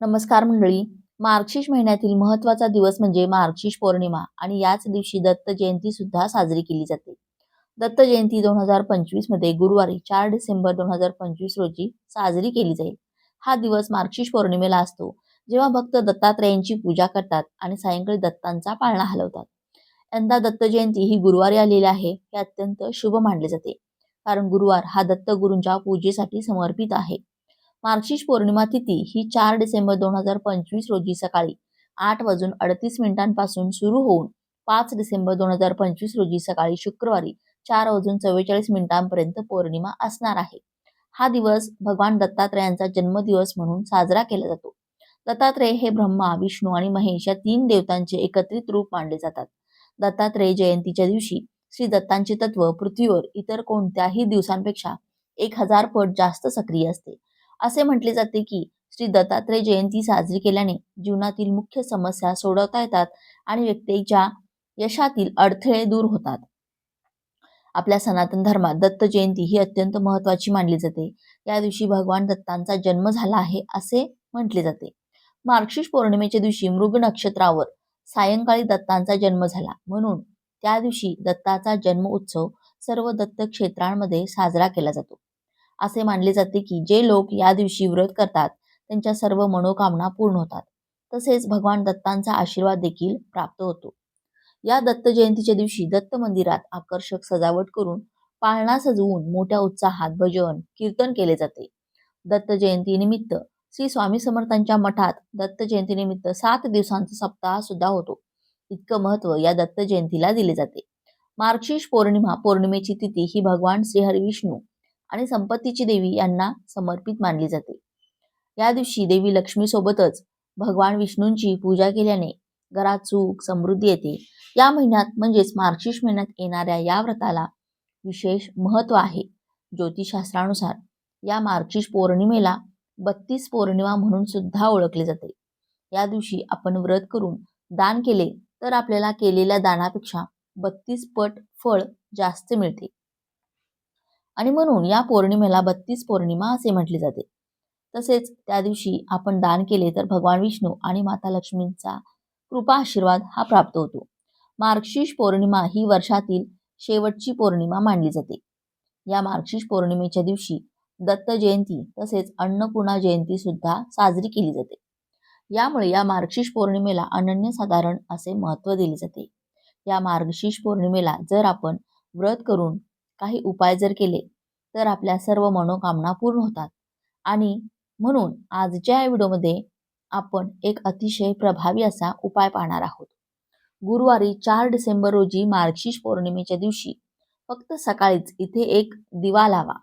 नमस्कार मंडळी. मार्गशीर्ष महिन्यातील महत्त्वाचा दिवस म्हणजे मार्गशीर्ष पौर्णिमा आणि याच दिवशी दत्त जयंती सुद्धा साजरी केली जाते. दत्त जयंती दोन हजार पंचवीसमध्ये गुरुवारी चार डिसेंबर दोन हजार पंचवीस रोजी साजरी केली जाईल. हा दिवस मार्गशीर्ष पौर्णिमेला असतो जेव्हा भक्त दत्तात्रयांची पूजा करतात आणि सायंकाळी दत्तांचा पाळणा हलवतात. यंदा दत्त जयंती ही गुरुवारी आलेली आहे हे अत्यंत शुभ मानले जाते. कारण गुरुवार हा दत्त गुरूंच्या पूजेसाठी समर्पित आहे. मार्गशीर्ष पौर्णिमा तिथी ही चार डिसेंबर दोन हजार पंचवीस रोजी सकाळी आठ वाजून अडतीस मिनिटांपासून सुरू होऊन पाच डिसेंबर दोन हजार पंचवीस रोजी सकाळी शुक्रवारी चार वाजून चव्वेचाळीस मिनिटांपर्यंत पौर्णिमा असणार आहे. हा दिवस भगवान दत्तात्रयांचा जन्मदिवस म्हणून साजरा केला जातो. दत्तात्रेय हे ब्रह्मा विष्णू आणि महेश या तीन देवतांचे एकत्रित रूप मानले जातात. दत्तात्रेय जयंतीच्या दिवशी श्री दत्तांचे तत्व पृथ्वीवर इतर कोणत्याही दिवसांपेक्षा एक हजार पट जास्त सक्रिय असते. असे म्हटले जाते की श्री दत्तात्रय जयंती साजरी केल्याने जीवनातील मुख्य समस्या सोडवता येतात आणि व्यक्तीच्या यशातील अडथळे दूर होतात. आपल्या सनातन धर्मात दत्त जयंती ही अत्यंत महत्वाची मानली जाते. या दिवशी भगवान दत्तांचा जन्म झाला आहे असे म्हटले जाते. मार्गशीर्ष पौर्णिमेच्या दिवशी मृग नक्षत्रावर सायंकाळी दत्तांचा जन्म झाला. म्हणून त्या दिवशी दत्ताचा जन्म उत्सव सर्व दत्त क्षेत्रांमध्ये साजरा केला जातो. असे मानले जाते की जे लोक या दिवशी व्रत करतात त्यांच्या सर्व मनोकामना पूर्ण होतात. तसेच भगवान दत्तांचा आशीर्वाद देखील प्राप्त होतो. या दत्त जयंतीच्या दिवशी दत्त मंदिरात आकर्षक सजावट करून पाळणा सजवून मोठ्या उत्साहात भजन कीर्तन केले जाते. दत्त जयंतीनिमित्त श्री स्वामी समर्थांच्या मठात दत्त जयंतीनिमित्त सात दिवसांचा सप्ताह सुद्धा होतो. इतकं महत्त्व या दत्त जयंतीला दिले जाते. मार्गशीर्ष पौर्णिमा पौर्णिमेची तिथी ही भगवान श्रीहरी विष्णू आणि संपत्तीची देवी यांना समर्पित मानली जाते. या दिवशी देवी लक्ष्मीसोबतच भगवान विष्णूंची पूजा केल्याने घरात सुख समृद्धी येते. या महिन्यात म्हणजेच मार्चिश महिन्यात येणाऱ्या या व्रताला विशेष महत्त्व आहे. ज्योतिषशास्त्रानुसार या मार्चिश पौर्णिमेला बत्तीस पौर्णिमा म्हणून सुद्धा ओळखले जाते. या दिवशी आपण व्रत करून दान केले तर आपल्याला केलेल्या दानापेक्षा बत्तीस पट फळ जास्त मिळते. आणि म्हणून या पौर्णिमेला बत्तीस पौर्णिमा असे म्हटले जाते. तसेच त्या दिवशी आपण दान केले तर भगवान विष्णू आणि माता लक्ष्मींचा कृपा आशीर्वाद हा प्राप्त होतो. मार्गशीर्ष पौर्णिमा ही वर्षातील शेवटची पौर्णिमा मानली जाते. या मार्गशीर्ष पौर्णिमेच्या दिवशी दत्त जयंती तसेच अन्नपूर्णा जयंती सुद्धा साजरी केली जाते. यामुळे या मार्गशीर्ष पौर्णिमेला अनन्यसाधारण असे महत्त्व दिले जाते. या मार्गशीर्ष पौर्णिमेला जर आपण व्रत करून काही उपाय जर केले तर आपल्या सर्व मनोकामना पूर्ण होतात. आणि म्हणून आजच्या या व्हिडिओमध्ये आपण एक अतिशय प्रभावी असा उपाय पाहणार आहोत. गुरुवारी चार डिसेंबर रोजी मार्गशीर्ष पौर्णिमेच्या दिवशी फक्त सकाळीच इथे एक दिवा लावा.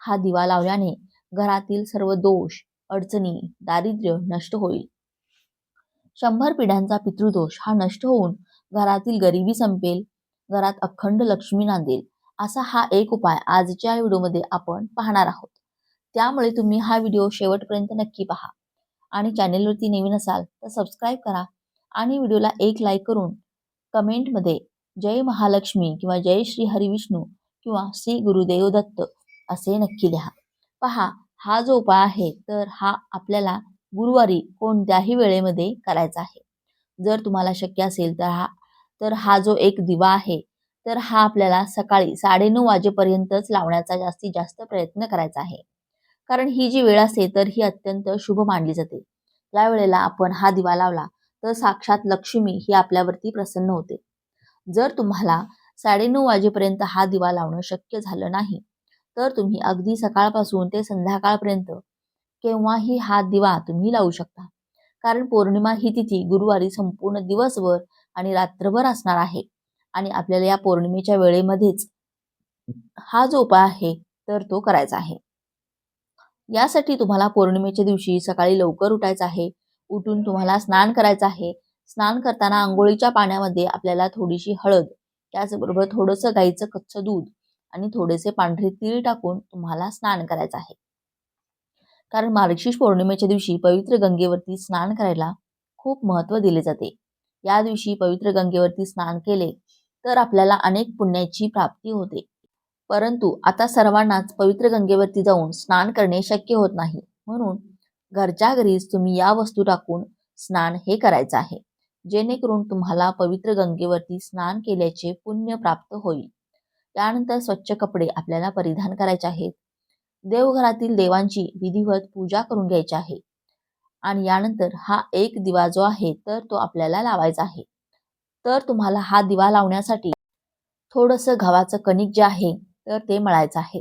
हा दिवा लावल्याने घरातील सर्व दोष अडचणी दारिद्र्य नष्ट होईल. शंभर पिढ्यांचा पितृदोष हा नष्ट होऊन घरातील गरिबी संपेल घरात अखंड लक्ष्मी नांदेल असा हा एक उपाय आजच्या व्हिडिओमध्ये आपण पाहणार आहोत. त्यामुळे तुम्ही हा व्हिडिओ शेवटपर्यंत नक्की पहा. आणि चॅनेलवरती नवीन असाल तर सबस्क्राईब करा आणि व्हिडिओला एक लाईक करून कमेंटमध्ये जय महालक्ष्मी किंवा जय श्री हरिविष्णू किंवा श्री गुरुदेव दत्त असे नक्की लिहा. पहा हा जो उपाय आहे तर हा आपल्याला गुरुवारी कोणत्याही वेळेमध्ये करायचा आहे. जर तुम्हाला शक्य असेल तर हा तर हा जो एक दिवा आहे तर हा आपल्याला सकाळी साडेनऊ वाजेपर्यंतच लावण्याचा जास्तीत जास्त प्रयत्न करायचा आहे. कारण ही जी वेळ असते तर ही अत्यंत शुभ मानली जाते. या वेळेला आपण हा दिवा लावला तर साक्षात लक्ष्मी ही आपल्यावरती प्रसन्न होते. जर तुम्हाला साडेनऊ वाजेपर्यंत हा दिवा लावणं शक्य झालं नाही तर तुम्ही अगदी सकाळपासून ते संध्याकाळपर्यंत केव्हाही हा दिवा तुम्ही लावू शकता. कारण पौर्णिमा ही तिथी गुरुवारी संपूर्ण दिवसभर आणि रात्रभर असणार आहे. आणि आपल्याला या पौर्णिमेच्या वेळेमध्येच हा जो उपाय आहे तर तो करायचा आहे. यासाठी तुम्हाला पौर्णिमेच्या दिवशी सकाळी लवकर उठायचं आहे. उठून तुम्हाला स्नान करायचं आहे. स्नान करताना आंघोळीच्या पाण्यामध्ये आपल्याला थोडीशी हळद त्याचबरोबर थोडंसं गाईचं कच्चं दूध आणि थोडेसे पांढरे तीळ टाकून तुम्हाला स्नान करायचं आहे. कारण मार्गशीर्ष पौर्णिमेच्या दिवशी पवित्र गंगेवरती स्नान करायला खूप महत्त्व दिले जाते. या दिवशी पवित्र गंगेवरती स्नान केले तर आपल्याला अनेक पुण्याची प्राप्ती होते. परंतु आता सर्वांनाच पवित्र गंगेवरती जाऊन स्नान करणे शक्य होत नाही. म्हणून घरच्या घरीच तुम्ही या वस्तू टाकून स्नान हे करायचं आहे. जेणेकरून तुम्हाला पवित्र गंगेवरती स्नान केल्याचे पुण्य प्राप्त होईल. त्यानंतर स्वच्छ कपडे आपल्याला परिधान करायचे आहेत. देवघरातील देवांची विधिवत पूजा करून घ्यायची आहे. आणि यानंतर हा एक दिवा जो आहे तर तो आपल्याला लावायचा आहे. तर तुम्हाला हा दिवा लावण्यासाठी थोडंसं गव्हाचं कणिक जे आहे तर ते मळायचं आहे.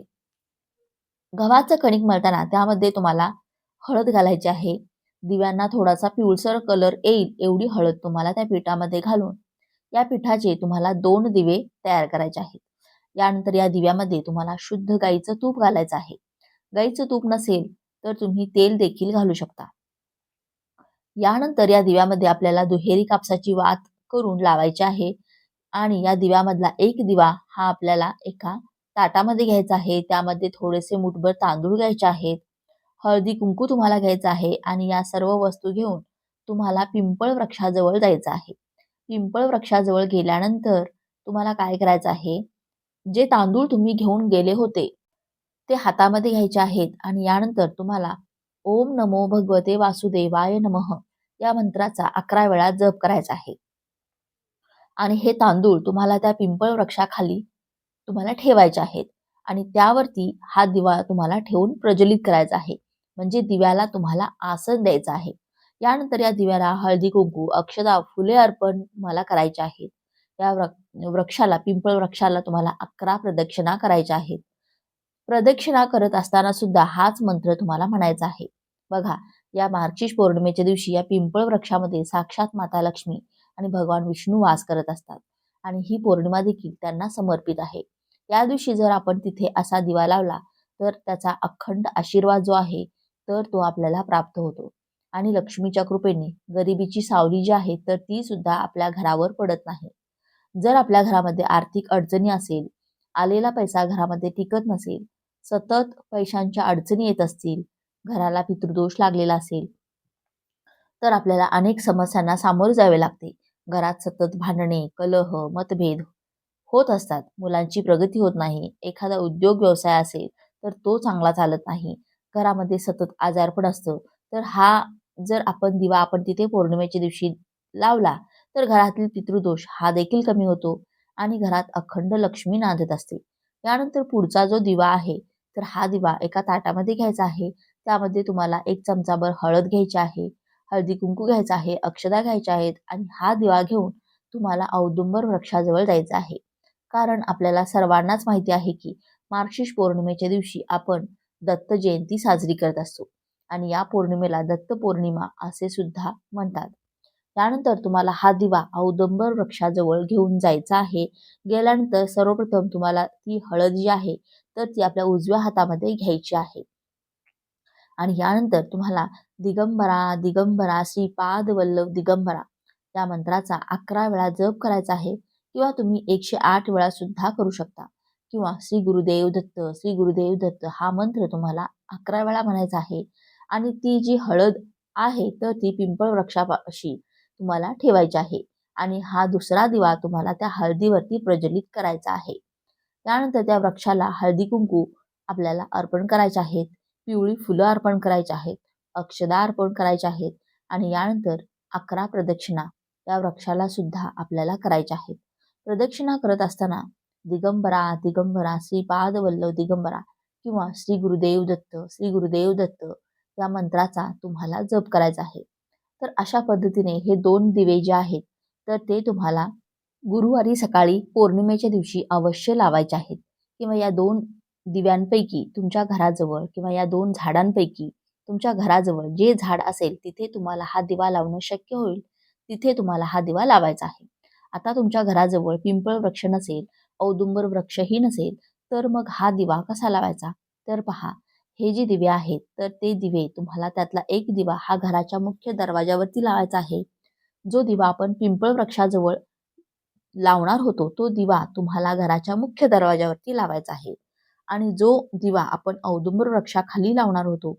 गव्हाचं कणिक मळताना त्यामध्ये तुम्हाला हळद घालायची आहे. दिव्यांना थोडासा पिवळसर कलर येईल एवढी हळद तुम्हाला त्या पिठामध्ये घालून या पिठाचे तुम्हाला दोन दिवे तयार करायचे आहेत. यानंतर या दिव्यामध्ये तुम्हाला शुद्ध गाईचं तूप घालायचं आहे. गाईचं तूप नसेल तर तुम्ही तेल देखील घालू शकता. यानंतर या दिव्यामध्ये आपल्याला दुहेरी कापसाची वात करून लावायचे आहे. आणि या दिव्यामधला एक दिवा हा आपल्याला एका ताटामध्ये घ्यायचा आहे. त्यामध्ये थोडेसे मुठभर तांदूळ घ्यायचे आहेत. हळदी कुंकू तुम्हाला घ्यायचं आहे. आणि या सर्व वस्तू घेऊन तुम्हाला पिंपळ वृक्षाजवळ जायचं आहे. पिंपळ वृक्षाजवळ गेल्यानंतर तुम्हाला काय करायचं आहे? जे तांदूळ तुम्ही घेऊन गेले होते ते हातामध्ये घ्यायचे आहेत. आणि यानंतर तुम्हाला ओम नमो भगवते वासुदेवाय नमः या मंत्राचा अकरा वेळा जप करायचा आहे. आणि हे तांदूळ तुम्हाला त्या पिंपळ वृक्षाखाली तुम्हाला ठेवायचे आहेत. आणि त्यावरती हा दिवा तुम्हाला ठेवून प्रज्वलित करायचा आहे. म्हणजे दिव्याला तुम्हाला आसन द्यायचं आहे. यानंतर या दिव्याला हळदी कुंकू अक्षदा फुले अर्पण तुम्हाला करायचे आहेत. या वृक्षाला पिंपळ वृक्षाला तुम्हाला अकरा प्रदक्षिणा करायच्या आहेत. प्रदक्षिणा करत असताना सुद्धा हाच मंत्र तुम्हाला म्हणायचा आहे. बघा या मार्गशीर्ष पौर्णिमेच्या दिवशी या पिंपळ वृक्षामध्ये साक्षात माता लक्ष्मी आणि भगवान विष्णू वास करत असतात. आणि ही पौर्णिमा देखील त्यांना समर्पित आहे. या दिवशी जर आपण तिथे असा दिवा लावला तर त्याचा अखंड आशीर्वाद जो आहे तर तो आपल्याला प्राप्त होतो. आणि लक्ष्मीच्या कृपेने गरिबीची सावली जी आहे तर ती सुद्धा आपल्या घरावर पडत नाही. जर आपल्या घरामध्ये आर्थिक अडचणी असेल आलेला पैसा घरामध्ये टिकत नसेल सतत पैशांच्या अडचणी येत असतील घराला पितृदोष लागलेला असेल तर आपल्याला अनेक समस्यांना सामोरे जावे लागते. घरात सतत भांडणे कलह मतभेद होत असतात. मुलांची प्रगती होत नाही. एखादा उद्योग व्यवसाय असेल तर तो चांगला चालत नाही. घरामध्ये सतत आजारपण असतं. तर हा जर आपण दिवा आपण तिथे पौर्णिमेच्या दिवशी लावला तर घरातील पितृदोष हा देखील कमी होतो आणि घरात अखंड लक्ष्मी नांदत असते. यानंतर पुढचा जो दिवा आहे तर हा दिवा एका ताटामध्ये घ्यायचा आहे. त्यामध्ये तुम्हाला एक चमचाभर हळद घ्यायची आहे. हळदी कुंकू घ्यायचा आहे अक्षदा घ्यायच्या आहेत आणि हा दिवा घेऊन तुम्हाला औदुंबर वृक्षाजवळ जायचं आहे. कारण आपल्याला सर्वांनाच माहिती आहे की मार्गशीर्ष पौर्णिमेच्या दिवशी आपण दत्त जयंती साजरी करत असतो आणि या पौर्णिमेला दत्त पौर्णिमा असे सुद्धा म्हणतात. त्यानंतर तुम्हाला हा दिवा औदंबर वृक्षाजवळ घेऊन जायचा आहे. गेल्यानंतर सर्वप्रथम तुम्हाला ती हळद जी आहे तर ती आपल्या उजव्या हातामध्ये घ्यायची आहे. आणि यानंतर तुम्हाला दिगंबरा दिगंबरा श्रीपाद वल्लभ दिगंबरा या मंत्राचा अकरा वेळा जप करायचा आहे किंवा तुम्ही एकशे आठ वेळा सुद्धा करू शकता. किंवा श्री गुरुदेव दत्त श्री गुरुदेव दत्त हा मंत्र तुम्हाला अकरा वेळा म्हणायचा आहे आणि ती जी हळद आहे तर ती पिंपळ वृक्षापाशी तुम्हाला ठेवायची आहे आणि हा दुसरा दिवा तुम्हाला त्या हळदीवरती प्रज्वलित करायचा आहे. त्यानंतर त्या वृक्षाला हळदी कुंकू आपल्याला अर्पण करायचे आहेत. पिवळी फुलं अर्पण करायची आहेत अक्षदा अर्पण करायच्या आहेत आणि यानंतर अकरा प्रदक्षिणा त्या वृक्षाला सुद्धा आपल्याला करायच्या आहेत. प्रदक्षिणा करत असताना दिगंबरा दिगंबरा श्री वल्लभ दिगंबरा किंवा श्री गुरुदेव दत्त श्री गुरुदेव दत्त या मंत्राचा तुम्हाला जप करायचा आहे. तर अशा पद्धतीने हे दोन दिवे जे आहेत तर ते तुम्हाला गुरुवारी सकाळी पौर्णिमेच्या दिवशी अवश्य लावायचे आहेत. किंवा या दोन दिव्यांपैकी तुमच्या घराजवळ किंवा या दोन झाडांपैकी तुमच्या घराजवळ जे झाड असेल तिथे तुम्हाला हा दिवा लावणं शक्य होईल. तिथे तुम्हाला हा दिवा लावायचा आहे. आता तुमच्या घराजवळ पिंपळ वृक्ष नसेल औदुंबर वृक्षही नसेल तर मग हा दिवा कसा लावायचा? तर पहा हे जे दिवे आहेत तर ते दिवे तुम्हाला त्यातला एक दिवा हा घराच्या मुख्य दरवाजावरती लावायचा आहे. जो दिवा आपण पिंपळ वृक्षाजवळ लावणार होतो तो दिवा तुम्हाला घराच्या मुख्य दरवाजावरती लावायचा आहे. आणि जो दिवा आपण औदुंबर वृक्षाखाली लावणार होतो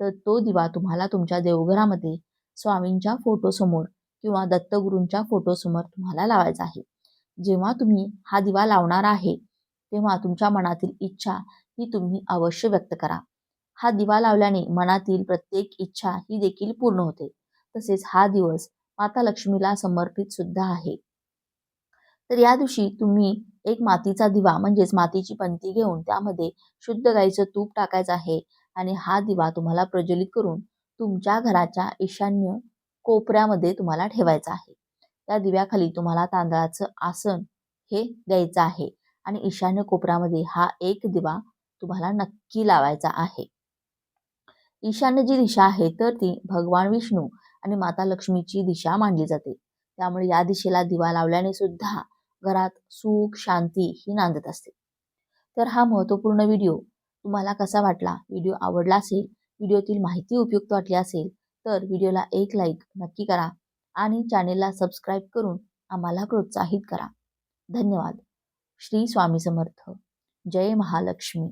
तर तो दिवा तुम्हाला तुमच्या देवघरामध्ये स्वामींच्या फोटोसमोर किंवा दत्तगुरूंच्या फोटोसमोर तुम्हाला लावायचा आहे. जेव्हा तुम्ही हा दिवा लावणार आहे तेव्हा तुमच्या मनातील इच्छा ही तुम्ही अवश्य व्यक्त करा. हा दिवा लावल्याने मनातील प्रत्येक इच्छा ही देखील पूर्ण होते. तसेच हा दिवस माता लक्ष्मीला समर्पित सुद्धा आहे. तर या दिवशी तुम्ही एक मातीचा दिवा म्हणजेच मातीची पंती घेऊन त्यामध्ये शुद्ध गाईचं तूप टाकायचं आहे. आणि हा दिवा तुम्हाला प्रज्वलित करून तुमच्या घराच्या ईशान्य कोपऱ्यामध्ये तुम्हाला ठेवायचा आहे. त्या दिव्याखाली तुम्हाला तांदळाचं आसन हे द्यायचं आहे. आणि ईशान्य कोपऱ्यामध्ये हा एक दिवा तुम्हाला नक्की लावायचा आहे. ईशान्य जी दिशा आहे तर ती भगवान विष्णू आणि माता लक्ष्मीची दिशा मानली जाते. त्यामुळे या दिशेला दिवा लावल्याने सुद्धा घरात सुख शांती ही नांदत असते. तर हा महत्त्वपूर्ण व्हिडिओ तुम्हाला कसा वाटला? व्हिडिओ आवडला असेल व्हिडिओतील माहिती उपयुक्त वाटली असेल तर व्हिडिओला एक लाईक नक्की करा आणि चॅनेलला सबस्क्राईब करून आम्हाला प्रोत्साहित करा. धन्यवाद. श्री स्वामी समर्थ. जय महालक्ष्मी.